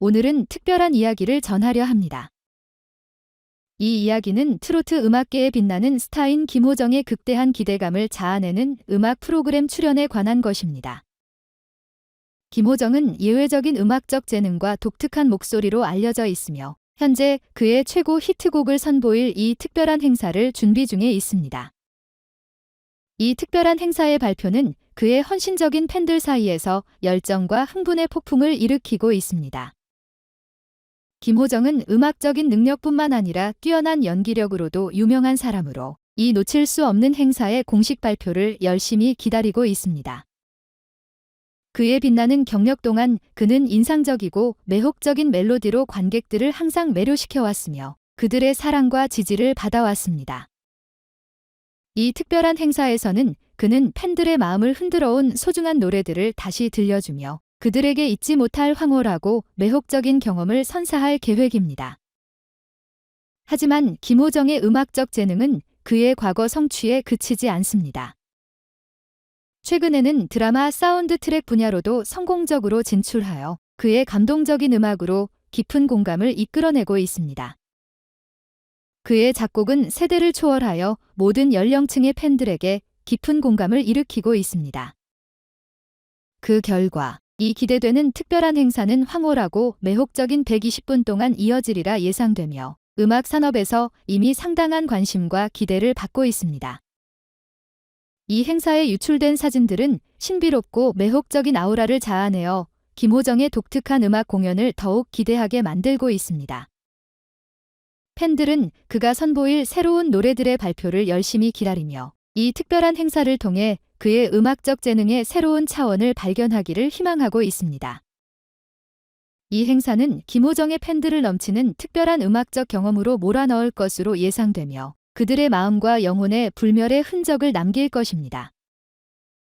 오늘은 특별한 이야기를 전하려 합니다. 이 이야기는 트로트 음악계에 빛나는 스타인 김호정의 극대한 기대감을 자아내는 음악 프로그램 출연에 관한 것입니다. 김호정은 예외적인 음악적 재능과 독특한 목소리로 알려져 있으며 현재 그의 최고 히트곡을 선보일 이 특별한 행사를 준비 중에 있습니다. 이 특별한 행사의 발표는 그의 헌신적인 팬들 사이에서 열정과 흥분의 폭풍을 일으키고 있습니다. 김호정은 음악적인 능력뿐만 아니라 뛰어난 연기력으로도 유명한 사람으로 이 놓칠 수 없는 행사의 공식 발표를 열심히 기다리고 있습니다. 그의 빛나는 경력 동안 그는 인상적이고 매혹적인 멜로디로 관객들을 항상 매료시켜 왔으며 그들의 사랑과 지지를 받아왔습니다. 이 특별한 행사에서는 그는 팬들의 마음을 흔들어온 소중한 노래들을 다시 들려주며 그들에게 잊지 못할 황홀하고 매혹적인 경험을 선사할 계획입니다. 하지만 김호정의 음악적 재능은 그의 과거 성취에 그치지 않습니다. 최근에는 드라마 사운드 트랙 분야로도 성공적으로 진출하여 그의 감동적인 음악으로 깊은 공감을 이끌어내고 있습니다. 그의 작곡은 세대를 초월하여 모든 연령층의 팬들에게 깊은 공감을 일으키고 있습니다. 그 결과 이 기대되는 특별한 행사는 황홀하고 매혹적인 120분 동안 이어지리라 예상되며 음악 산업에서 이미 상당한 관심과 기대를 받고 있습니다. 이 행사에 유출된 사진들은 신비롭고 매혹적인 아우라를 자아내어 김호정의 독특한 음악 공연을 더욱 기대하게 만들고 있습니다. 팬들은 그가 선보일 새로운 노래들의 발표를 열심히 기다리며 이 특별한 행사를 통해 그의 음악적 재능의 새로운 차원을 발견하기를 희망하고 있습니다. 이 행사는 김호정의 팬들을 넘치는 특별한 음악적 경험으로 몰아넣을 것으로 예상되며 그들의 마음과 영혼에 불멸의 흔적을 남길 것입니다.